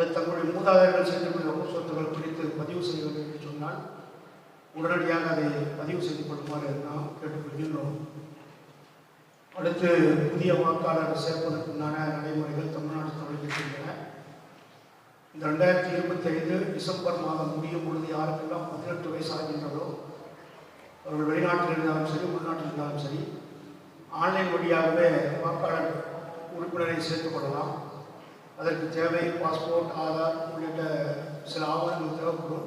அல்லது தங்களுடைய மூதாதையர்கள் சென்று சொத்துக்கள் குறித்து பதிவு செய்வது என்று சொன்னால் உடனடியாக அதை பதிவு செய்து கொள்ளுமாறு நாம் கேட்டுக்கொள்கின்றோம். அடுத்து புதிய வாக்காளர் சேர்ப்பதற்குண்டான நடைமுறைகள் தமிழ்நாடு தொடங்கியிருக்கின்றன. இந்த ரெண்டாயிரத்தி இருபத்தி ஐந்து டிசம்பர் மாதம் முடியும் பொழுது யாருக்கெல்லாம் பதினெட்டு வயசு ஆகின்றதோ அவர்கள் வெளிநாட்டில் இருந்தாலும் சரி உள்நாட்டில் இருந்தாலும் சரி ஆன்லைன் வழியாகவே வாக்காளர் உறுப்பினரை சேர்த்துக் கொள்ளலாம். அதற்கு தேவை பாஸ்போர்ட் ஆதார் உள்ளிட்ட சில ஆவணங்கள் தேவைப்படும்.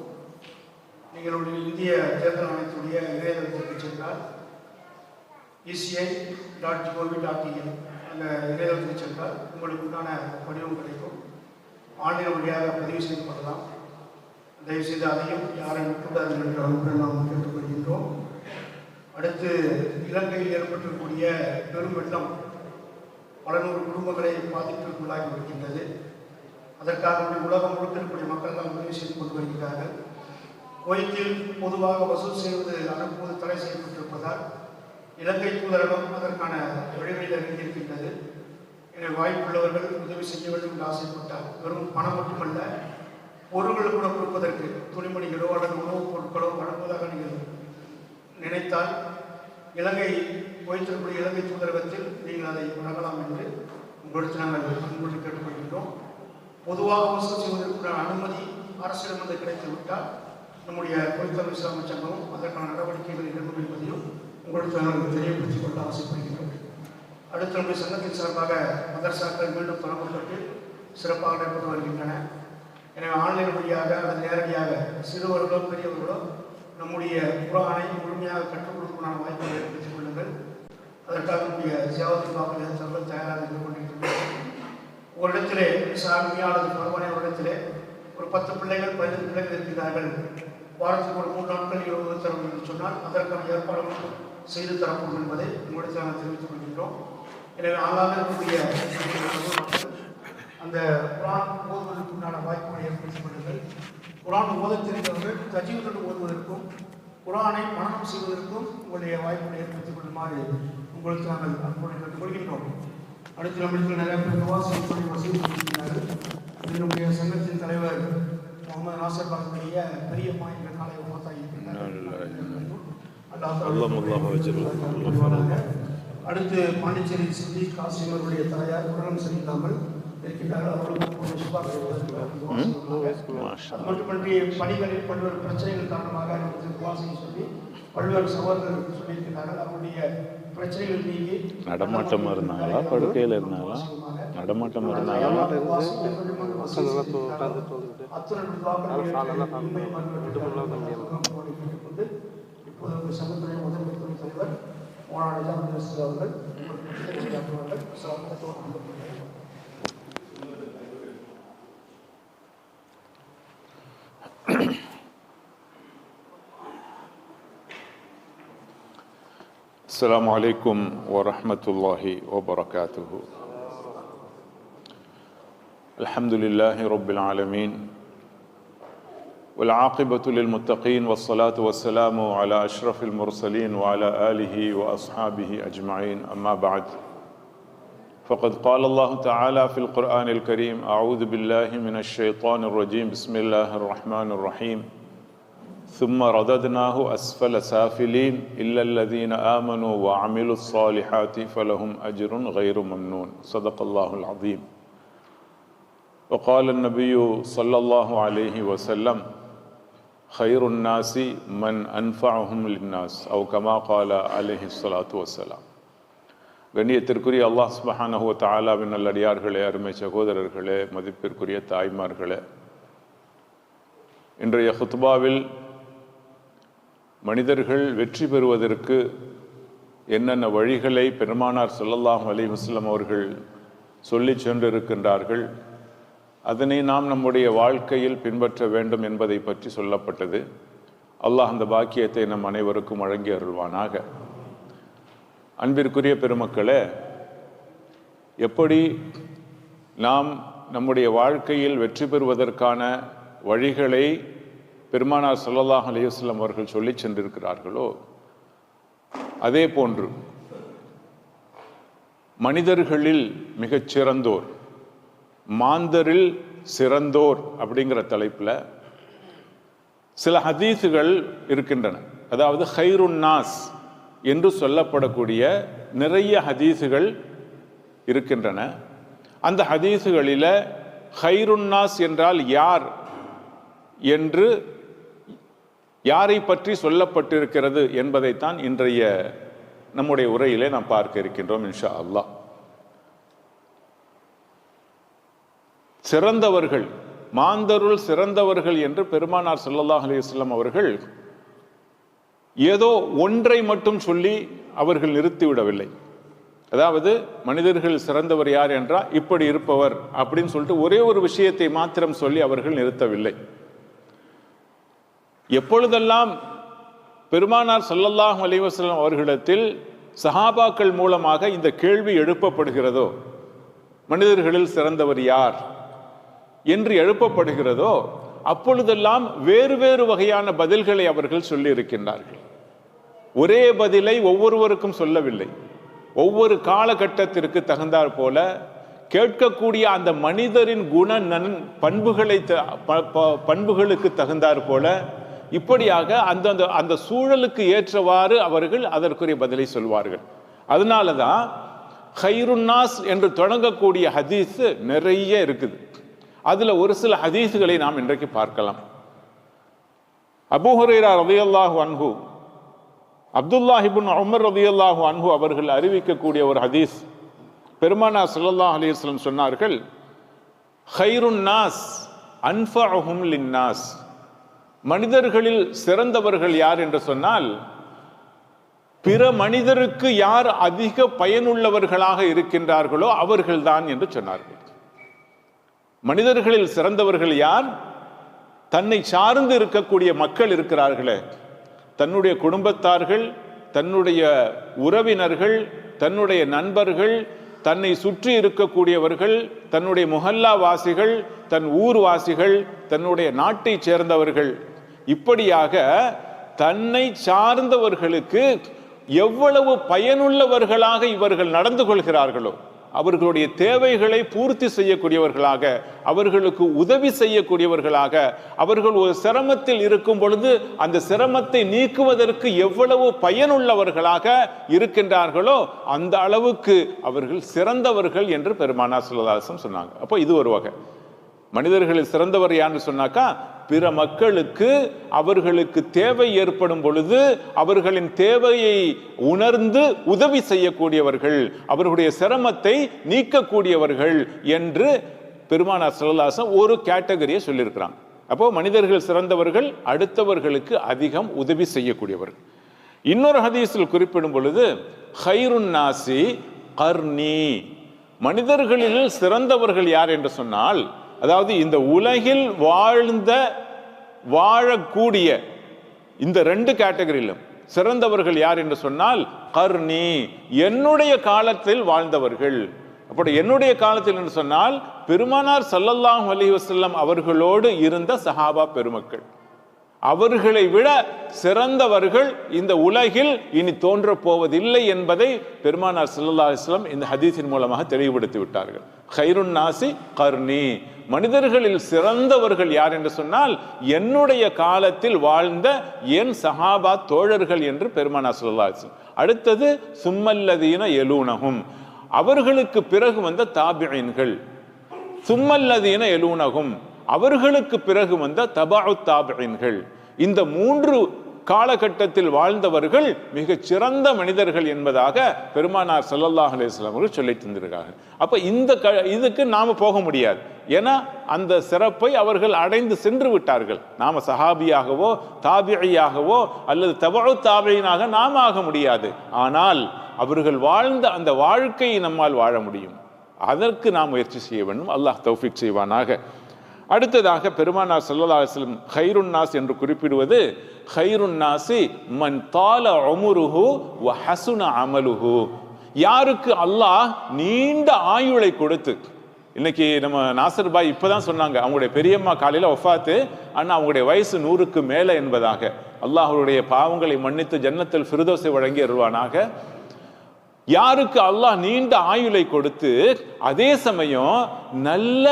எங்களுடைய இந்திய தேர்தல் ஆணையத்துடைய இணையதளத்திற்கு சென்றால் ECI dot gov dot in அந்த இணையதளத்துக்கு சென்றால் உங்களுக்கு உண்டான படிவம் கிடைக்கும். ஆன்லைன் வழியாக பதிவு செய்து பண்ணலாம் தயவுசெய்து அதையும் யாரும் விட்டுவிடாதீர்கள் என்ற அன்புடன் நாம் கேட்டுக்கொள்கின்றோம். அடுத்து இலங்கையில் ஏற்பட்டிருக்கக்கூடிய பெரும் வெள்ளம். பல நூறு குடும்பங்களை பாதிப்பிற்குள்ளாகி வருகின்றது அதற்காக உலகம் முழுக்க இருக்கக்கூடிய மக்கள் எல்லாம் உதவி செய்து கொண்டு வருகிறார்கள். குவைத்தில் பொதுவாக வசூல் செய்வது அனுப்புவது தடை செய்யப்பட்டிருப்பதால் இலங்கை தூதரகம் அதற்கான வழிகளில் இறங்கியிருக்கின்றது எனவே வாய்ப்புள்ளவர்கள் உதவி செய்ய வேண்டும் என்று ஆசைப்பட்டால் வெறும் பணம் மட்டுமல்ல பொருள்கள் கூட கொடுப்பதற்கு துணிமணிகளோ அல்லது உணவுப் பொருட்களோ வழங்குவதாக நீங்கள் நினைத்தால் இலங்கை வைத்திருக்கக்கூடிய இலங்கை தூதரகத்தில் நீங்கள் அதை உணரலாம் என்று உங்களுக்கு நாங்கள் அன்போடு கேட்டுக்கொள்கின்றோம். பொதுவாக வசூல் செய்வதற்குள்ள அனுமதி அரசிடமிருந்து கிடைத்து விட்டால் நம்முடைய குறித்தல் இஸ்லாம சங்கமும் அதற்கான நடவடிக்கைகள் எடுக்கும் என்பதையும் உங்களுக்கு நாங்கள் தெரியப்படுத்திக் கொள்ள ஆசைப்படுகின்றோம். அடுத்து நம்முடைய சங்கத்தின் சார்பாக மதரசாக்கள் மீண்டும் தொடங்கப்பட்டு சிறப்பாக நடைபெற்று வருகின்றன. எனவே ஆன்லைன் வழியாக அல்லது நேரடியாக சிறுவர்களோ பெரியவர்களோ நம்முடைய குரானை முழுமையாக கற்றுக் கொடுப்பதற்கான வாய்ப்புகளை ஏற்படுத்திக் கொள்ளுங்கள். அதற்காக சேவத்தை ஜியாவதி சம்பளம் தயாராக இருந்து கொண்டிருக்கிறோம் ஒரு சாமியானது சாமியா அல்லது ஒரு இடத்திலே ஒரு பத்து பிள்ளைகள் பதினைந்து பிள்ளைகள் இருக்கிறார்கள். வாரத்துக்கு ஒரு மூன்று நாட்கள் இருபது தரம் என்று சொன்னால் அதற்கான ஏற்பாடுகள் செய்து தரப்படும் என்பதை உங்களுக்கு நாங்கள் தெரிவித்துக் கொள்கின்றோம். எனவே ஆளாக இருக்கக்கூடிய அந்த குரான் ஓதுவதற்குண்டான வாய்ப்புகளை ஏற்படுத்திக் கொள்ளுங்கள். குரான் ஓதத் தெரிந்தவர்கள் தஜீவுடன் ஓதுவதற்கும் குரானை மனனம் செய்வதற்கும் உங்களுடைய வாய்ப்புகளை ஏற்படுத்திக் கொள்ளுமாறு உங்களுக்கு நாங்கள் அன்புடன் கேட்டுக்கொள்கின்றோம் அடுத்து நம்மளுக்கு நிறைய பேர் நிவாசம் சொல்லி வசூல் பண்ணியிருக்கிறார்கள். இது நம்முடைய சங்கத்தின் தலைவர் முகமது நாசர் பாகத்துடைய பெரியம்மா என்ற காலை வஜ்ரு. அடுத்து பாண்டிச்சேரி சித்தி காசிம் அவருடைய தாயார் உடலம் சரியில்லாமல் இருக்கின்றார்கள் அவர்களுக்கும் அது மட்டுமின்றி பணிகளில் பல்வேறு பிரச்சனைகள் காரணமாக நமக்கு துவாசையை சொல்லி பல்வேறு சகோதரர்கள் சொல்லியிருக்கிறார்கள். அவருடைய பிரச்சனைகள் நீங்கி நடமாட்டமா இருந்தாங்களா? படுக்கையில இருந்தாங்களா? நடமாட்டம் இருந்தாங்களா? இப்போது ஒரு சங்கத்துடைய முதன்மை துணைத் தலைவர் மோனான நிஜாமுதீன் அவர்கள் السلام عليكم ورحمة الله وبركاته. الحمد لله رب العالمين والعاقبة للمتقين والصلاة والسلام على أشرف المرسلين وعلى آله وأصحابه أجمعين. أما بعد فقد قال الله تعالى في القرآن الكريم أعوذ بالله من الشيطان الرجيم. بسم الله الرحمن الرحيم. ثم رددناه أسفل سافلين إلا الذين آمنوا وعملوا الصالحات فلهم أجر غير ممنون صدق الله العظيم وقال النبي صلى الله عليه وسلم خير الناس من أنفعهم للناس أو كما قال عليه الصلاة والسلام கண்ணியத்திற்குரிய அல்லாஹ் சுபஹானஹு தாலாவின் நல்லடியார்களே அருமை சகோதரர்களே மதிப்பிற்குரிய தாய்மார்களே இன்றைய ஹுத்பாவில் மனிதர்கள் வெற்றி பெறுவதற்கு என்னென்ன வழிகளை பெருமானார் ஸல்லல்லாஹு அலி வஸ்லம் அவர்கள் சொல்லி சென்றிருக்கின்றார்கள் அதனை நாம் நம்முடைய வாழ்க்கையில் பின்பற்ற வேண்டும் என்பதை பற்றி சொல்லப்பட்டது. அல்லாஹ் அந்த பாக்கியத்தை நம் அனைவருக்கும் வழங்கி அருள்வானாக. அன்பிற்குரிய பெருமக்களே எப்படி நாம் நம்முடைய வாழ்க்கையில் வெற்றி பெறுவதற்கான வழிகளை பெருமானார் ஸல்லல்லாஹு அலையுஸ்லம் அவர்கள் சொல்லி சென்றிருக்கிறார்களோ அதே போன்று மனிதர்களில் மிகச் சிறந்தோர் மாந்தரில் சிறந்தோர் அப்படிங்கிற தலைப்பில் சில ஹதீஸுகள் இருக்கின்றன. அதாவது ஹைருன்னாஸ் என்று சொல்லப்படக்கூடிய நிறைய ஹதீஸுகள் இருக்கின்றன. அந்த ஹதீஸுகளில் ஹைருன்னாஸ் என்றால் யார் என்று யாரை பற்றி சொல்லப்பட்டிருக்கிறது என்பதைத்தான் இன்றைய நம்முடைய உரையிலே நாம் பார்க்க இருக்கின்றோம் இன்ஷா அல்லாஹ் சிறந்தவர்கள் மாந்தருள் சிறந்தவர்கள் என்று பெருமானார் சல்லல்லாஹ் அலிஸ்லாம் அவர்கள் ஏதோ ஒன்றை மட்டும் சொல்லி அவர்கள் நிறுத்திவிடவில்லை அதாவது மனிதர்கள் சிறந்தவர் யார் என்றால் இப்படி இருப்பவர் அப்படின்னு சொல்லிட்டு ஒரே ஒரு விஷயத்தை மாத்திரம் சொல்லி அவர்கள் நிறுத்தவில்லை. எப்பொழுதெல்லாம் பெருமானார் சல்லல்லாஹ் அலைஹி அவர்களிடத்தில் சஹாபாக்கள் மூலமாக இந்த கேள்வி எழுப்பப்படுகிறதோ மனிதர்களில் சிறந்தவர் யார் என்று எழுப்பப்படுகிறதோ அப்பொழுதெல்லாம் வேறு வேறு வகையான பதில்களை அவர்கள் சொல்லியிருக்கின்றார்கள். ஒரே பதிலை ஒவ்வொருவருக்கும் சொல்லவில்லை. ஒவ்வொரு காலகட்டத்திற்கு தகுந்தாற் போல கேட்கக்கூடிய அந்த மனிதரின் குண நன் பண்புகளை த- ப- ப- பண்புகளுக்கு தகுந்தாற் போல இப்படியாக அந்தந்த அந்த சூழலுக்கு ஏற்றவாறு அவர்கள் அதற்குரிய பதிலை சொல்வார்கள். அதனால தான் ஹைருன்னாஸ் என்று தொடங்கக்கூடிய ஹதீஸ் நிறைய இருக்குது. அதில் ஒரு சில ஹதீஸுகளை நாம் இன்றைக்கு பார்க்கலாம். அபுஹுரேரா ஹுரைரா அன்ஹு அப்துல்லாஹிபின் உமர் ரலியல்லாஹு அன்ஹு அவர்கள் அறிவிக்கக்கூடிய ஒரு ஹதீஸ். பெருமானா சல்லா அலிஸ்லம் சொன்னார்கள் ஹைருன்னாஸ் அன்ஃபஹும் லின்னாஸ். மனிதர்களில் சிறந்தவர்கள் யார் என்று சொன்னால் பிற மனிதருக்கு யார் அதிக பயனுள்ளவர்களாக இருக்கின்றார்களோ அவர்கள்தான் என்று சொன்னார்கள். மனிதர்களில் சிறந்தவர்கள் யார்? தன்னை சார்ந்து இருக்கக்கூடிய மக்கள் இருக்கிறார்களே. தன்னுடைய குடும்பத்தார்கள் தன்னுடைய உறவினர்கள் தன்னுடைய நண்பர்கள் தன்னை சுற்றி இருக்கக்கூடியவர்கள் தன்னுடைய முஹல்லா வாசிகள் தன் ஊர்வாசிகள் தன்னுடைய நாட்டைச் சேர்ந்தவர்கள். இப்படியாக தன்னை சார்ந்தவர்களுக்கு எவ்வளவு பயனுள்ளவர்களாக இவர்கள் நடந்து கொள்கிறார்களோ அவர்களுடைய தேவைகளை பூர்த்தி செய்யக்கூடியவர்களாக அவர்களுக்கு உதவி செய்யக்கூடியவர்களாக அவர்கள் ஒரு சிரமத்தில் இருக்கும் பொழுது அந்த சிரமத்தை நீக்குவதற்கு எவ்வளவு பயனுள்ளவர்களாக இருக்கின்றார்களோ அந்த அளவுக்கு அவர்கள் சிறந்தவர்கள் என்று பெருமானா சுல்லதாசம் சொன்னாங்க. அப்போ இது ஒரு வகை. மனிதர்களில் சிறந்தவர் யான்னு சொன்னாக்கா பிற மக்களுக்கு அவர்களுக்கு தேவை ஏற்படும் பொழுது அவர்களின் தேவையை உணர்ந்து உதவி செய்யக்கூடியவர்கள் அவர்களுடைய சிரமத்தை நீக்கக்கூடியவர்கள் என்று பெருமானார் சிவலாசன் ஒரு கேட்டகரியை சொல்லியிருக்கிறான் அப்போ மனிதர்கள் சிறந்தவர்கள் அடுத்தவர்களுக்கு அதிகம் உதவி செய்யக்கூடியவர்கள். இன்னொரு ஹதீஸில் குறிப்பிடும் பொழுது ஹைருன் நாசி கர்ணி மனிதர்களில் சிறந்தவர்கள் யார் என்று சொன்னால் அதாவது இந்த உலகில் வாழ்ந்த வாழக்கூடிய இந்த ரெண்டு கேட்டகரியிலும் சிறந்தவர்கள் யார் என்று சொன்னால் கர்ணி என்னுடைய காலத்தில் வாழ்ந்தவர்கள். அப்படி என்னுடைய காலத்தில் என்று சொன்னால் பெருமானார் சல்லல்லாஹ் அலி வசல்லம் அவர்களோடு இருந்த சஹாபா பெருமக்கள். அவர்களை விட சிறந்தவர்கள் இந்த உலகில் இனி தோன்றப் போவதில்லை என்பதை பெருமானார் சல்லா அலைஹி இந்த ஹதீஸின் மூலமாக தெளிவுபடுத்தி விட்டார்கள். ஹைருன் நாசி கர்ணி மனிதர்களில் சிறந்தவர்கள் யார் என்று சொன்னால் என்னுடைய காலத்தில் வாழ்ந்த என் சஹாபா தோழர்கள் என்று பெருமானார் சல்லா அலைஹி அடுத்தது சும்மல்லதீன எலூனகும் அவர்களுக்கு பிறகு வந்த தாபியன்கள். சும்மல்லதீன எலூனகும் அவர்களுக்கு பிறகு வந்த தபாவு தாபியன்கள். இந்த மூன்று காலகட்டத்தில் வாழ்ந்தவர்கள் மிக சிறந்த மனிதர்கள் என்பதாக பெருமானார் சல்லல்லாஹ் அலைஹி அவர்கள் சொல்லி தந்திருக்காங்க அப்போ இந்த க இதுக்கு நாம் போக முடியாது. ஏன்னா அந்த சிறப்பை அவர்கள் அடைந்து சென்று விட்டார்கள். நாம் சஹாபியாகவோ தாபியாகவோ அல்லது தபு தாபியினாக நாம் ஆக முடியாது. ஆனால் அவர்கள் வாழ்ந்த அந்த வாழ்க்கையை நம்மால் வாழ முடியும். அதற்கு நாம் முயற்சி செய்ய வேண்டும். அல்லாஹ் தௌஃபிக் செய்வானாக. அடுத்ததாக பெருமானார் ஸல்லல்லாஹு அலைஹி ஹைருன் நாஸ் என்று குறிப்பிடுவது ஹைருன் நாசி மன் தால உமுருஹு வ ஹசுன அமலுஹு. யாருக்கு அல்லாஹ் நீண்ட ஆயுளை கொடுத்து இன்னைக்கு நம்ம நாசர் பாய் இப்போதான் சொன்னாங்க அவங்களுடைய பெரியம்மா காலையில் ஒஃபாத்து ஆனால் அவங்களுடைய வயசு நூறுக்கு மேலே என்பதாக. அல்லாஹ் அவருடைய பாவங்களை மன்னித்து ஜன்னத்தில் ஃபிருதோசை வழங்கி அருள்வானாக. யாருக்கு அல்லாஹ் நீண்ட ஆயுளை கொடுத்து அதே சமயம் நல்ல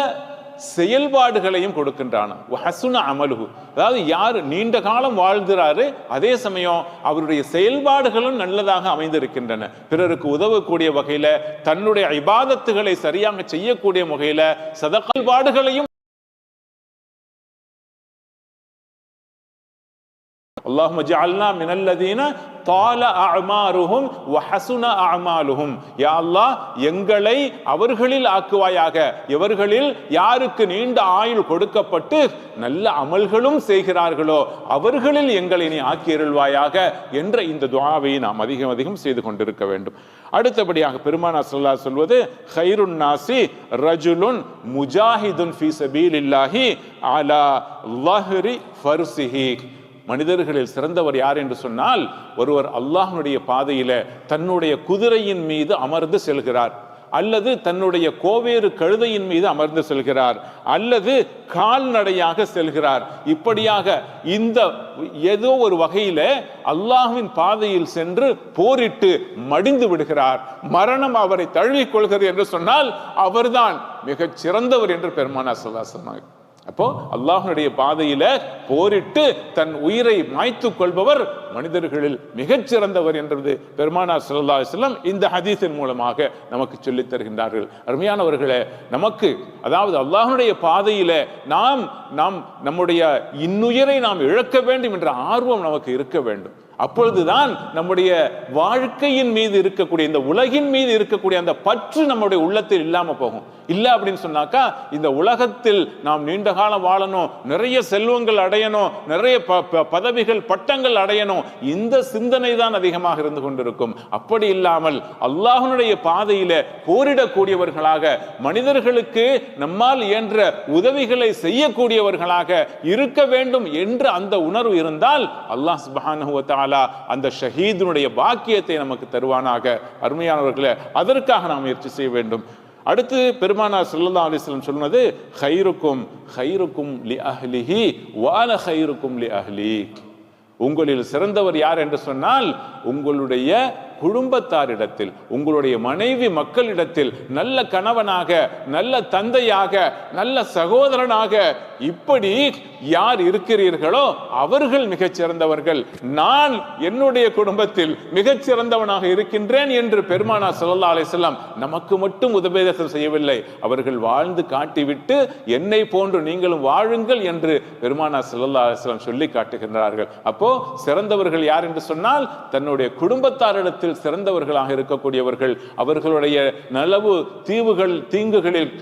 செயல்பாடுகளையும் கொடுக்கின்றான ஹசுன அமலுகு அதாவது யார் நீண்ட காலம் வாழ்கிறாரு அதே சமயம் அவருடைய செயல்பாடுகளும் நல்லதாக அமைந்திருக்கின்றன. பிறருக்கு உதவக்கூடிய வகையில தன்னுடைய இபாதத்துகளை சரியாக செய்யக்கூடிய வகையில சதகல்பாடுகளையும் அல்லாஹும் ஜஅல்னா மினல்லதீன தால அமாருஹும் வஹசுன அமாலுஹும் யா அல்லாஹ் எங்களை அவர்களில் ஆக்குவாயாக. இவர்களில் யாருக்கு நீண்ட ஆயுள் கொடுக்கப்பட்டு நல்ல அமல்களும் செய்கிறார்களோ அவர்களில் எங்களை நீ ஆக்கியருள்வாயாக என்ற இந்த துவாவை நாம் அதிகம் அதிகம் செய்து கொண்டிருக்க வேண்டும். அடுத்தபடியாக பெருமானா சொல்லா சொல்வது ஹைருன் நாசி ரஜுலுன் முஜாஹிதுன் ஃபி சபீலில்லாஹி அலா லஹ்ரி ஃபர்சிஹி மனிதர்களில் சிறந்தவர் யார் என்று சொன்னால் ஒருவர் அல்லாஹனுடைய பாதையில தன்னுடைய குதிரையின் மீது அமர்ந்து செல்கிறார். அல்லது தன்னுடைய கோவேறு கழுதையின் மீது அமர்ந்து செல்கிறார். அல்லது கால்நடையாக செல்கிறார். இப்படியாக இந்த ஏதோ ஒரு வகையில அல்லாஹுவின் பாதையில் சென்று போரிட்டு மடிந்து விடுகிறார். மரணம் அவரை தழுவிக் கொள்கிறது என்று சொன்னால் அவர்தான் மிகச் சிறந்தவர் என்று பெருமானா சொல்லா சொன்னாங்க அப்போ அல்லாஹனுடைய பாதையில போரிட்டு தன் உயிரை மாய்த்து கொள்பவர் மனிதர்களில் மிகச்சிறந்தவர் என்றது பெருமானார் சல்லா அலைஹி இந்த ஹதீஸின் மூலமாக நமக்கு சொல்லித் தருகின்றார்கள். அருமையானவர்களே நமக்கு அதாவது அல்லாஹனுடைய பாதையில நாம் நாம் நம்முடைய இன்னுயிரை நாம் இழக்க வேண்டும் என்ற ஆர்வம் நமக்கு இருக்க வேண்டும். அப்பொழுதுதான் நம்முடைய வாழ்க்கையின் மீது இருக்கக்கூடிய இந்த உலகின் மீது இருக்கக்கூடிய அந்த பற்று நம்முடைய உள்ளத்தில் இல்லாம போகும். இல்ல அப்படின்னு சொன்னாக்கா இந்த உலகத்தில் நாம் நீண்ட காலம் வாழணும் நிறைய செல்வங்கள் அடையணும் நிறைய ப- ப- பதவிகள் பட்டங்கள் அடையணும் இந்த சிந்தனை தான் அதிகமாக இருந்து கொண்டிருக்கும். அப்படி இல்லாமல் அல்லாஹனுடைய பாதையில போரிடக்கூடியவர்களாக மனிதர்களுக்கு நம்மால் இயன்ற உதவிகளை செய்யக்கூடியவர்களாக இருக்க வேண்டும் என்ற அந்த உணர்வு இருந்தால் அல்லாஹ் சுப்ஹானஹு தாலா அந்த ஷஹீதனுடைய பாக்கியத்தை நமக்கு தருவானாக. அருமையானவர்களே அதற்காக நாம் முயற்சி செய்ய வேண்டும். அடுத்து பெருமானார் ஸல்லல்லாஹு அலிஸ்லம் சொன்னது ஹைருக்கும் ஹைருக்கும் லி அஹ்லிஹி வால ஹைருக்கும் லி அஹ்லி உங்களில் சிறந்தவர் யார் என்று சொன்னால் உங்களுடைய குடும்பத்தாரிடத்தில் உங்களுடைய மனைவி மக்களிடத்தில் நல்ல கணவனாக நல்ல தந்தையாக நல்ல சகோதரனாக இப்படி யார் இருக்கிறீர்களோ அவர்கள் மிகச்சிறந்தவர்கள் நான் என்னுடைய குடும்பத்தில் மிகச்சிறந்தவனாக இருக்கின்றேன் என்று பெருமானா ஸல்லல்லாஹு அலைஹி நமக்கு மட்டும் உபதேசம் செய்யவில்லை. அவர்கள் வாழ்ந்து காட்டிவிட்டு என்னை போன்று நீங்களும் வாழுங்கள் என்று பெருமானா ஸல்லல்லாஹு அலிஸ்லாம் சொல்லி காட்டுகின்றார்கள். அப்போ சிறந்தவர்கள் யார் என்று சொன்னால் தன்னுடைய குடும்பத்தாரிடத்தில் சிறந்தவர்களாக இருக்கக்கூடியவர்கள் அவர்களுடைய நலவு தீவுகள் தீங்குகளில்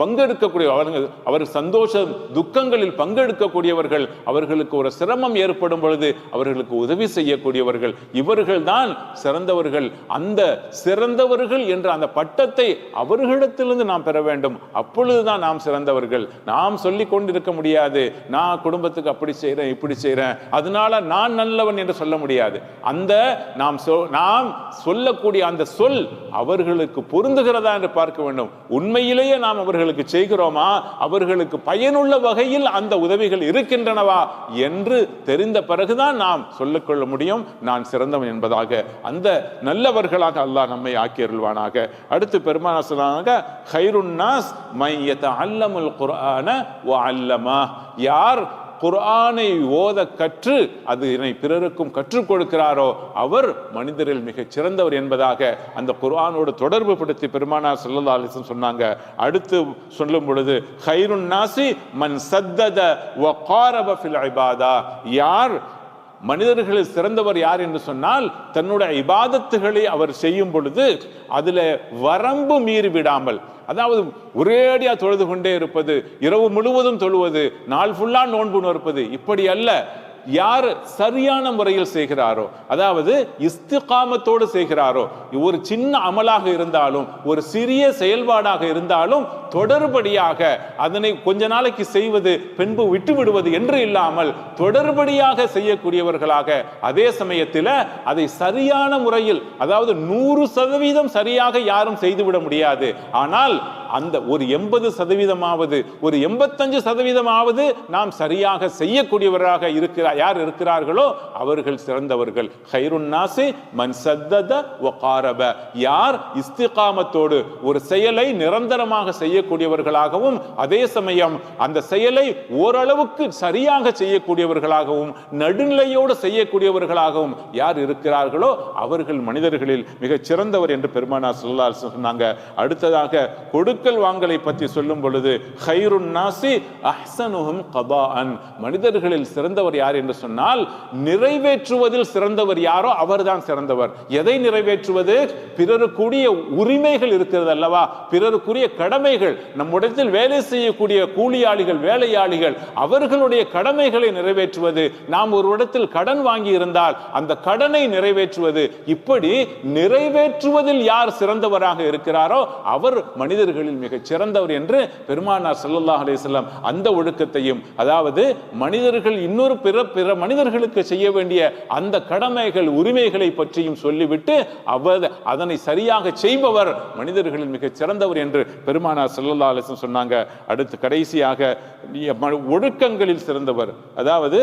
பங்கெடுக்கக்கூடிய அவர்கள் அவர் சந்தோஷ துக்கங்களில் பங்கெடுக்கக்கூடியவர்கள் அவர்களுக்கு ஒரு சிரமம் ஏற்படும் பொழுது அவர்களுக்கு உதவி செய்யக்கூடியவர்கள். இவர்கள் தான் சிறந்தவர்கள். அந்த சிறந்தவர்கள் என்ற அந்த பட்டத்தை அவர்களிடத்திலிருந்து நாம் பெற வேண்டும். அப்பொழுதுதான் நாம் சிறந்தவர்கள். நாம் சொல்லி கொண்டிருக்க முடியாது. நான் குடும்பத்துக்கு அப்படி செய்கிறேன் இப்படி செய்கிறேன் அதனால நான் நல்லவன் என்று சொல்ல முடியாது. அந்த நாம் சொ- நாம் சொல்லக்கூடிய அந்த சொல் அவர்களுக்கு பொருந்துகிறதா என்று பார்க்க வேண்டும். உண்மையிலேயே நாம் அவர்களுக்கு செய்கிறோமா? அவர்களுக்கு பயனுள்ள வகையில் அந்த உதவிகள் இருக்கின்றனவா? என்று தெரிந்த பிறகுதான் நாம் சொல்லிக்கொள்ள முடியும். நான் சிறந்தவன் என்பதாக. அந்த நல்லவர்களாக அல்லாஹ் நம்மை ஆக்கியருள்வானாக அடுத்து பெருமானா சொன்னாங்க ஹைருன் நாஸ் மை யதஅல்லமுல் குர்ஆன அல்லமா. யார் குர்ஆனை ஓத கற்று அது இதனை பிறருக்கும் கற்றுக் கொடுக்கிறாரோ அவர் மனிதரில் மிகச் சிறந்தவர் என்பதாக அந்த குர்ஆனோடு தொடர்பு படுத்தி பெருமானார் ஸல்லல்லாஹு அலிசன் சொன்னாங்க. அடுத்து சொல்லும் பொழுது ஹைருன் நாசி மன் சத்தத ஃபில் யார் மனிதர்களில் சிறந்தவர் யார் என்று சொன்னால் தன்னுடைய இபாதத்துகளை அவர் செய்யும் பொழுது அதில் வரம்பு மீறி விடாமல் அதாவது ஒரேடியாக தொழுது கொண்டே இருப்பது இரவு முழுவதும் தொழுவது நாள் ஃபுல்லாக நோன்பு நோற்பது இப்படி அல்ல. யார் சரியான முறையில் செய்கிறாரோ அதாவது இஸ்திகாமத்தோடு செய்கிறாரோ ஒரு சின்ன அமலாக இருந்தாலும் ஒரு சிறிய செயல்பாடாக இருந்தாலும் தொடர்படியாக அதனை கொஞ்ச நாளைக்கு செய்வது பின்பு விட்டு விடுவது என்று இல்லாமல் தொடர்படியாக செய்யக்கூடியவர்களாக அதே சமயத்தில் அதை சரியான முறையில் அதாவது நூறு சதவீதம் சரியாக யாரும் செய்துவிட முடியாது. ஆனால் அந்த ஒரு எண்பது சதவீதமாவது ஒரு எண்பத்தஞ்சு சதவீதமாவது நாம் சரியாக செய்யக்கூடியவராக இருக்கிறார் யார் இருக்கிறார்களோ அவர்கள் சிறந்தவர்கள். ஹைருன்னாசி மன் சத்தத வகாரப யார் இஸ்திகாமத்தோடு ஒரு செயலை நிரந்தரமாக செய்ய செய்யக்கூடியவர்களாகவும் அதே சமயம் அந்த செயலை ஓரளவுக்கு சரியாக செய்யக்கூடியவர்களாகவும் நடுநிலையோடு செய்யக்கூடியவர்களாகவும் யார் இருக்கிறார்களோ அவர்கள் மனிதர்களில் மிகச் சிறந்தவர் என்று பெருமானா சொல்லா சொன்னாங்க. அடுத்ததாக கொடுக்கல் வாங்கலை பற்றி சொல்லும் பொழுது ஹைருன் நாசி அஹ்சனுஹும் கபாஅன் மனிதர்களில் சிறந்தவர் யார் என்று சொன்னால் நிறைவேற்றுவதில் சிறந்தவர் யாரோ அவர்தான் சிறந்தவர். எதை நிறைவேற்றுவது? பிறருக்குரிய உரிமைகள் இருக்கிறது அல்லவா? பிறருக்குரிய கடமைகள் நம்முடத்தில் வேலை செய்யக்கூடிய கூலியாளிகள் வேலையாளிகள் அவர்களுடைய கடமைகளை நிறைவேற்றுவது. நாம் ஒரு இடத்தில் கடன் வாங்கி இருந்தால் அந்த கடனை நிறைவேற்றுவது. இப்படி நிறைவேற்றுவதில் யார் சிறந்தவராக இருக்கிறாரோ அவர் மனிதர்களில் மிகச் சிறந்தவர் என்று பெருமானார் ஸல்லல்லாஹு அலிசல்லாம் அந்த ஒழுக்கத்தையும் அதாவது மனிதர்கள் இன்னொரு பிற பிற மனிதர்களுக்கு செய்ய வேண்டிய அந்த கடமைகள் உரிமைகளை பற்றியும் சொல்லிவிட்டு அவர் அதனை சரியாக செய்பவர் மனிதர்களில் மிகச் சிறந்தவர் என்று பெருமானார் ஸல்லல்லாஹு அலைஹி சொன்னாங்க அடுத்து கடைசியாக ஒழுக்கங்களில் சிறந்தவர். அதாவது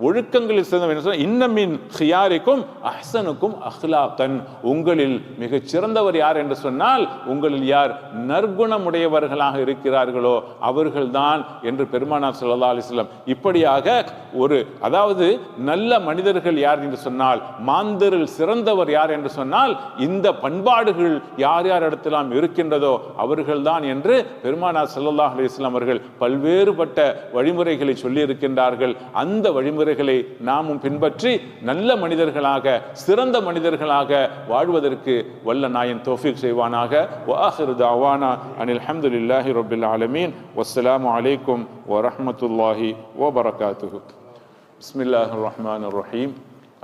ஒழுக்கங்களில் சிறந்தவர் என்ன சொன்னால் இன்னமின் ஹியாரிக்கும் அஹ்சனுக்கும் அஹ்லாக்கன். உங்களில் மிகச் சிறந்தவர் யார் என்று சொன்னால் உங்களில் யார் நற்குணமுடையவர்களாக இருக்கிறார்களோ அவர்கள்தான் என்று பெருமானார் ஸல்லல்லாஹு அலிஸ்லாம் இப்படியாக ஒரு அதாவது நல்ல மனிதர்கள் யார் என்று சொன்னால் மாந்தரில் சிறந்தவர் யார் என்று சொன்னால் இந்த பண்பாடுகள் யார் யார் இடத்திலாம் இருக்கின்றதோ அவர்கள்தான் என்று பெருமானார் ஸல்லல்லாஹு அலைஹி வஸல்லம் அவர்கள் பல்வேறுபட்ட வழிமுறைகளை சொல்லி இருக்கின்றார்கள் அந்த வழிமுறைகளை நாமும் பின்பற்றி நல்ல மனிதர்களாக சிறந்த மனிதர்களாக வாழ்வதற்கு வல்ல நாயன் தோஃபிக் செய்வானாக. வாஹிரு தாவானா அனில் அஹமதுல்லாஹி ரப்பில் ஆலமீன். வஸ்லாம் அலைக்கும் வரமத்துல்லாஹி வரஹ்மத்துல்லாஹி வபரகாத்துஹு. பிஸ்மில்லாஹிர் ரஹ்மானிர் ரஹீம்.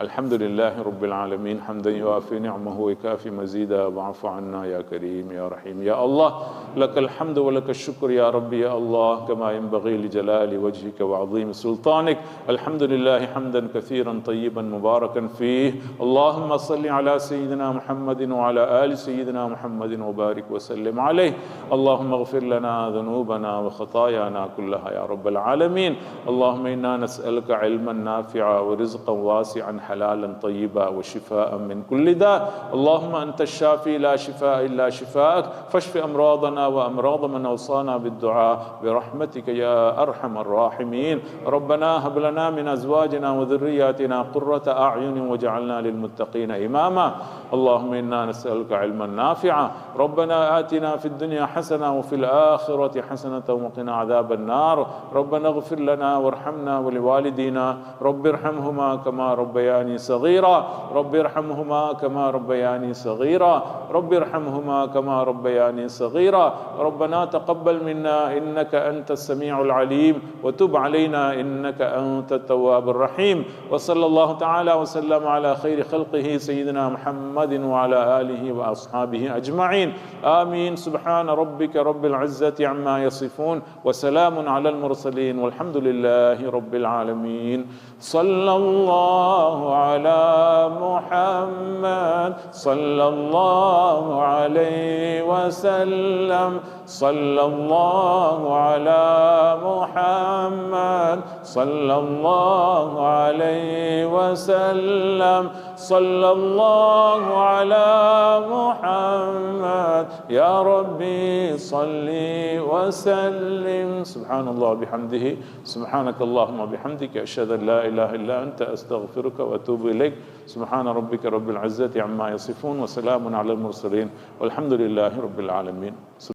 الحمد لله رب العالمين حمدا يوافي نعمه ويكافي مزيدا واعف عنا يا كريم يا رحيم يا الله لك الحمد ولك الشكر يا ربي يا الله كما ينبغي لجلال وجهك وعظيم سلطانك الحمد لله حمدا كثيرا طيبا مباركا فيه اللهم صل على سيدنا محمد وعلى ال سيدنا محمد وبارك وسلم عليه اللهم اغفر لنا ذنوبنا وخطايانا كلها يا رب العالمين اللهم أنا نسالك علما نافعا ورزقا واسعا حلالا طيبا وشفاء من كل داء. اللهم أنت الشافي لا شفاء إلا شفاءك. فاشف أمراضنا وأمراض من أوصانا بالدعاء. برحمتك يا أرحم الراحمين. ربنا هب لنا من أزواجنا وذرياتنا قرة أعين واجعلنا للمتقين إماما. اللهم إنا نسألك علما نافعا. ربنا آتنا في الدنيا حسنة وفي الآخرة حسنة وقنا عذاب النار. ربنا اغفر لنا وارحمنا ولوالدينا. رب ارحمهما كما ربياني صغيرا. رب ارحمهما كما ربياني صغيرا. رب ارحمهما كما ربياني صغيرا. ربنا تقبل منا إنك أنت السميع العليم. وتب علينا إنك أنت التواب الرحيم. وصلى الله تعالى وسلم على خير خلقه سيدنا محمد وعلى آله وأصحابه أجمعين. آمين. سبحان ربك رب العزة عما يصفون وسلام على المرسلين والحمد لله رب العالمين. صلى الله على محمد صلى الله عليه وسلم. صلى الله على محمد صلى الله عليه وسلم. صلى الله على محمد. يا ربي صل وسلم. سبحان الله بحمده سبحانك اللهم وبحمدك. أشهد أن لا إله إلا أنت. أستغفرك وأتوب إليك. سبحان ربك رب العزة عما يصفون وسلام على المرسلين. والحمد لله رب العالمين.